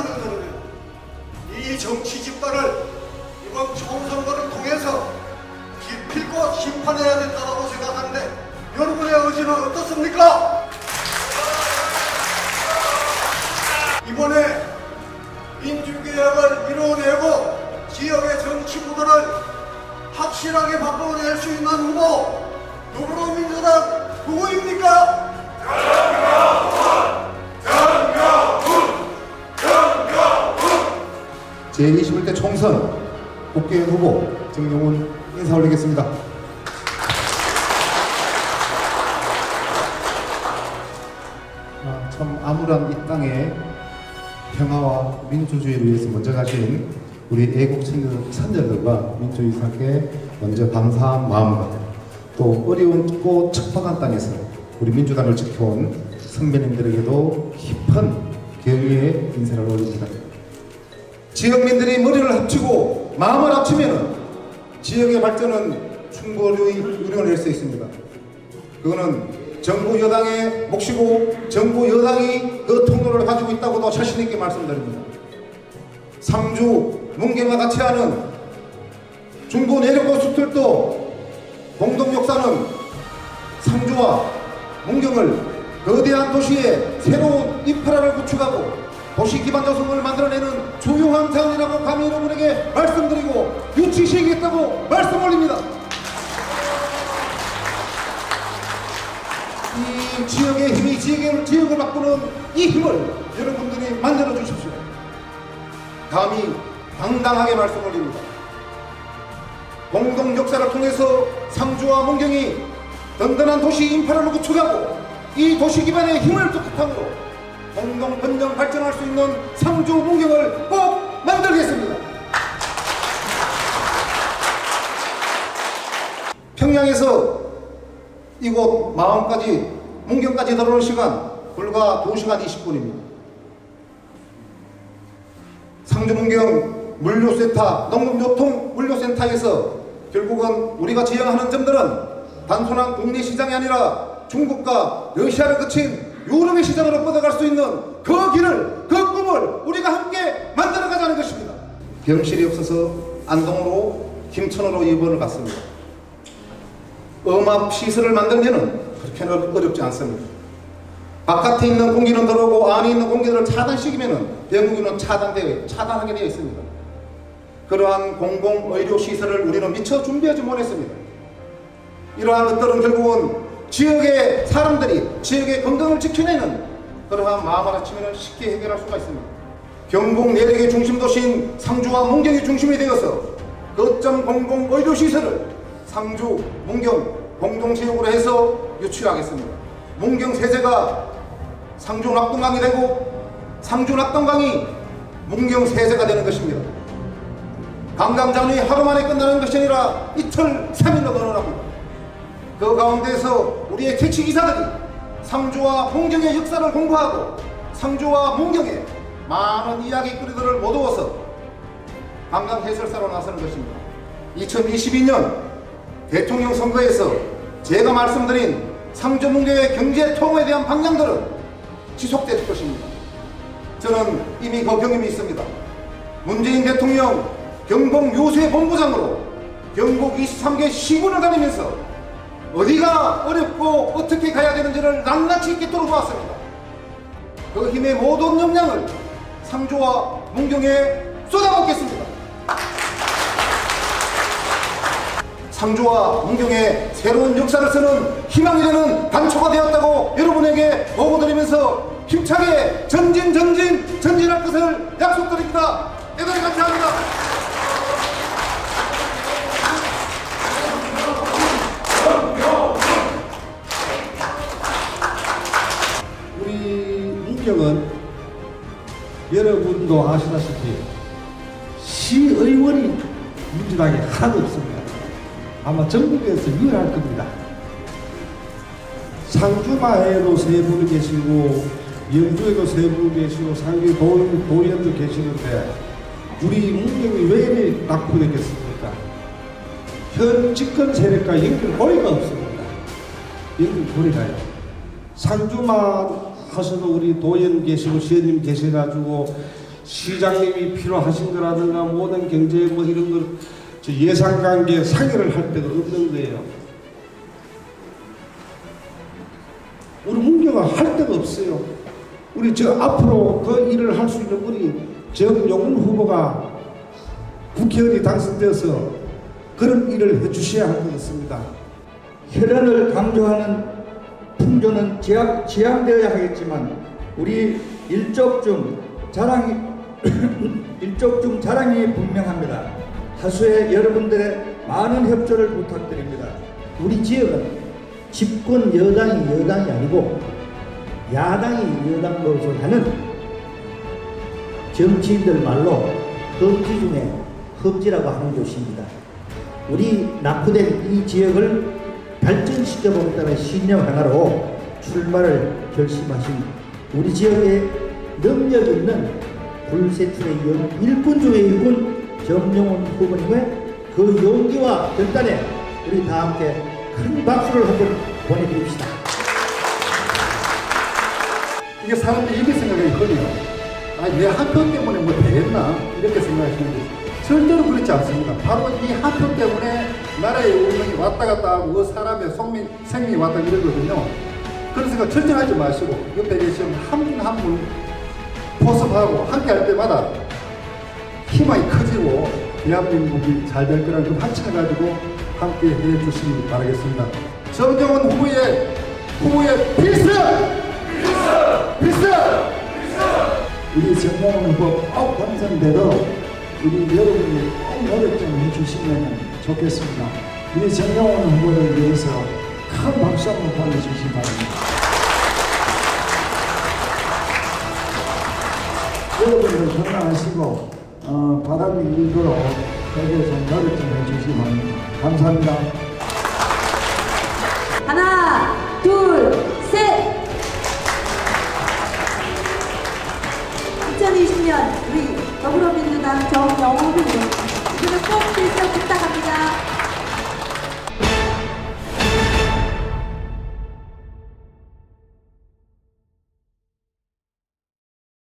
야욕만을 드러낸 이 정치 집단을 이번 총선거를 통해서 기필코 심판해야 된다고 생각하는데 여러분의 의지는 어떻습니까? 이번에 민주개혁을 이루어내고 지역의 정치 구도를 확실하게 바꿔낼 수 있는 후보 더불어민주당 누구입니까? 제21대 총선 국회의원 후보 정용훈 인사 올리겠습니다. 아, 참 암울한 이 땅에 평화와 민주주의를 위해서 먼저 가신 우리 애국 청년 선녀들과 민주유사께 먼저 감사한 마음과 또 어려운 척박한 땅에서 우리 민주당을 지켜온 선배님들에게도 깊은 경의의 인사를 올립니다. 지역민들이 머리를 합치고 마음을 합치면 지역의 발전은 충분히 이루어낼 수 있습니다. 그거는 정부 여당의 몫이고 정부 여당이 그 통로를 가지고 있다고도 자신 있게 말씀드립니다. 상주 문경과 같이 하는 중부 내륙고 수틀도 공동 역사는 상주와 문경을 거대한 도시에 새로운 인프라를 구축하고 도시 기반 조성을 만들어내는 중요한 자원이라고 감히 여러분에게 말씀드리고 유치시키겠다고 말씀 올립니다. 이 지역의 힘이 지역을, 지역을 바꾸는 이 힘을 여러분들이 만들어 주십시오. 감히 당당하게 말씀 올립니다. 공동 역사를 통해서 상주와 문경이 든든한 도시 인프라를 구축하고 이 도시 기반의 힘을 바탕으로 공동 번영 발전할 수 있는 상주 문경을 꼭 만들겠습니다. 평양에서 이곳 마음까지 문경까지 들어오는 시간 불과 2시간 20분입니다. 상주 문경 물류센터 농업교통 물류센터에서 결국은 우리가 지향하는 점들은 단순한 국내 시장이 아니라 중국과 러시아를 거친 유럽의 시장으로 뻗어갈 수 있는 그 길을 그 꿈을 우리가 함께 만들어 가자는 것입니다. 병실이 없어서 안동으로 김천으로 입원을 갔습니다. 음압 시설을 만들면은 그렇게는 어렵지 않습니다. 바깥에 있는 공기는 들어오고 안에 있는 공기를 차단시키면은 병국이는 차단되어 차단하게 되어 있습니다. 그러한 공공 의료 시설을 우리는 미처 준비하지 못했습니다. 이러한 것들은 결국은 지역의 사람들이 지역의 건강을 지켜내는 그러한 마음을 합치면 쉽게 해결할 수가 있습니다. 경북 내륙의 중심 도시인 상주와 문경이 중심이 되어서 거점 공공 의료 시설을 상주, 문경 공동체육으로 해서 유치하겠습니다. 문경 세제가 상주 낙동강이 되고 상주 낙동강이 문경 세제가 되는 것입니다. 관광장이 하루 만에 끝나는 것이 아니라 이틀, 삼일로 늘어납니다. 그 가운데서 우리의 택시기사들이 상주와 문경의 역사를 공부하고 상주와 문경의 많은 이야기거리들을 모두어서 관광 해설사로 나서는 것입니다. 2022년 대통령 선거에서 제가 말씀드린 상주 문경의 경제 통에 대한 방향들은 지속될 것입니다. 저는 이미 그 경험이 있습니다. 문재인 대통령 경북 요새 본부장으로 경북 23개 시군을 다니면서 어디가 어렵고 어떻게 가야 되는지를 낱낱이 있도록 도왔습니다. 그 힘의 모든 역량을 상주와 문경에 쏟아붓겠습니다. 상주와 문경의 새로운 역사를 쓰는 희망이 되는 단초가 되었다고 여러분에게 보고드리면서 힘차게 전진 전진 전진할 것을 약속드립니다. 대단히 감사합니다. 문경은 여러분도 아시다시피 시의원이 민주당에 하나도 없습니다. 아마 전국에서 유일할 겁니다. 상주마에도 세 분 계시고 영주에도 세 분 계시고 상주 도, 도의원도 계시는데 우리 문경이 왜 이렇게 낙후됐겠습니까? 현 집권 세력과 연결고리가 없습니다. 연결고리가요. 상주마 하셔도 우리 도연 계시고 시장님 계셔가지고 시장님이 필요하신 거라든가 모든 경제 뭐 이런 걸저 예산 관계 상의를 할 데가 없는 거예요. 우리 문경은 할 데가 없어요. 우리 저 앞으로 그 일을 할 수 있는 분이 정용훈 후보가 국회의원이 당선되어서 그런 일을 해주셔야 할 것 같습니다. 혈연을 강조하는 풍조는 제약, 제한되어야 하겠지만 우리 일족 중 자랑이 일족 중 자랑이 분명합니다. 하수의 여러분들의 많은 협조를 부탁드립니다. 우리 지역은 집권 여당이 여당이 아니고 야당이 여당 노릇을 하는 정치인들 말로 험지 중에 험지라고 하는 곳입니다. 우리 낙후된 이 지역을 발전시켜 보겠다는 신념 하나로 출마를 결심하신 우리 지역의 능력 있는 불세출의 영- 일꾼 중의 일꾼 정용훈 후보님의 그 용기와 결단에 우리 다 함께 큰 박수를 한번 보내드립시다. 이게 사람들이 이렇게 생각하거든요. 아니, 내한표 때문에 뭐 되겠나? 이렇게 생각하시는데, 절대로 그렇지 않습니다. 바로 이 한 표 때문에 나라의 운명이 왔다 갔다 하고, 그 사람의 성命, 생명이 왔다 이러거든요. 그래서 절정하지 마시고, 옆에 계시면 한분 한 분 포섭하고 함께 할 때마다 희망이 커지고, 대한민국이 잘 될 거라는 그 확신을 가지고 함께 해 주시기 바라겠습니다. 정정원 후보의, 후보의 필승! 필승! 우리 정명훈 후보 꼭 당선돼도 우리 여러분이 꼭 노력 좀 해주시면 좋겠습니다. 우리 정명훈 후보를 위해서 큰 박수 한번 보내주시기 바랍니다. 여러분들 건강하시고 어, 바람이 일도록 거기에서 노력 좀 해주시기 바랍니다. 감사합니다. 하나, 둘, 셋! 2020년 우리 더불어민주당 정 그리고 꼭 질서 부탁합니다.